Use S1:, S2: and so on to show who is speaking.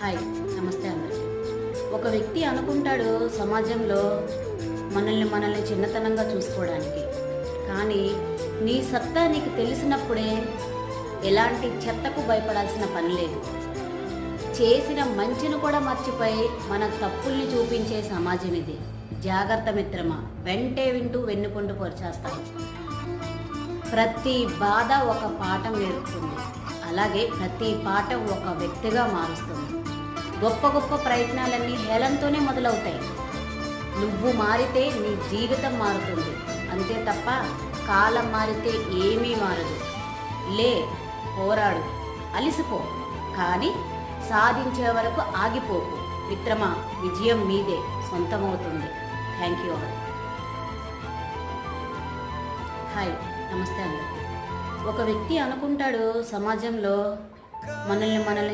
S1: Hi నమస్తే అందరికీ ఒక వ్యక్తి అనుకుంటాడు సమాజంలో మనల్ని మనల్ని చిన్నతనంగా చూసుకోవడానికి. కానీ నీ సత్తా నీకు తెలిసినప్పుడే ఎలాంటి చెత్తకు భయపడాల్సిన పని లేదు. చేసిన మంచిని కూడా మర్చిపోయి మన తప్పుల్ని చూపించే సమాజం ఇది. జాగ్రత్త మిత్రమా వెంటే వింటూ వెన్నుకుంటూ పొరిచేస్తాయి ప్రతి బాధ ఒక పాఠం నేర్పుతుంది. అలాగే ప్రతి పాఠం ఒక వ్యక్తిగా మారుస్తుంది. గొప్ప గొప్ప ప్రయత్నాలన్నీ హేళంతోనే మొదలవుతాయి. నువ్వు మారితే నీ జీవితం మారుతుంది. అంతే తప్ప కాలం మారితే ఏమీ మారదు. లే పోరాడు. అలిసిపో. కానీ సాధించే వరకు ఆగిపోకు మిత్రమా విజయం మీదే సొంతమవుతుంది. Thank you all. హాయ్. నమస్తే అందరికీ. ఒక వ్యక్తి అనుకుంటాడు సమాజంలో మనల్ని మనల్ని